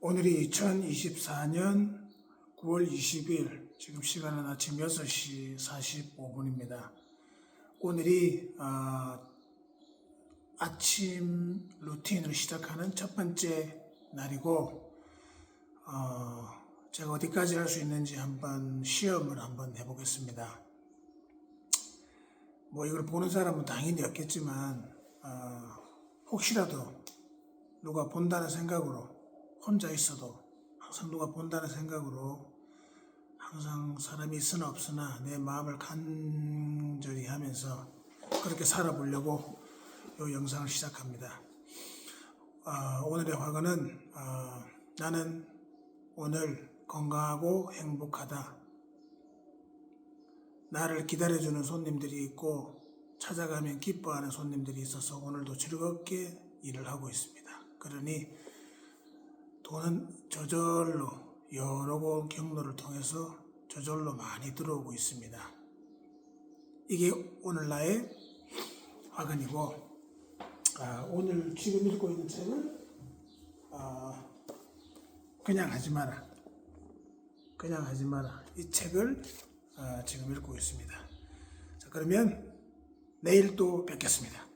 오늘이 2024년 9월 20일, 지금 시간은 아침 6시 45분입니다. 오늘이 아, 아침 루틴을 시작하는 첫 번째 날이고, 어, 제가 어디까지 할 수 있는지 한번 시험을 한번 해보겠습니다. 뭐 이걸 보는 사람은 당연히 없겠지만, 어, 혹시라도 누가 본다는 생각으로 혼자 있어도 항상 누가 본다는 생각으로 항상 사람이 있으나 없으나 내 마음을 간절히 하면서 그렇게 살아보려고 이 영상을 시작합니다. 아, 오늘의 화근은 아, 나는 오늘 건강하고 행복하다. 나를 기다려주는 손님들이 있고 찾아가면 기뻐하는 손님들이 있어서 오늘도 즐겁게 일을 하고 있습니다. 그러니 돈은 저절로 여러 번 경로를 통해서 저절로 많이 들어오고 있습니다. 이게 오늘 나의 화근이고 아, 오늘 지금 읽고 있는 책은 아, 그냥 하지 마라. 그냥 하지 마라. 이 책을 아, 지금 읽고 있습니다. 자, 그러면 내일 또 뵙겠습니다.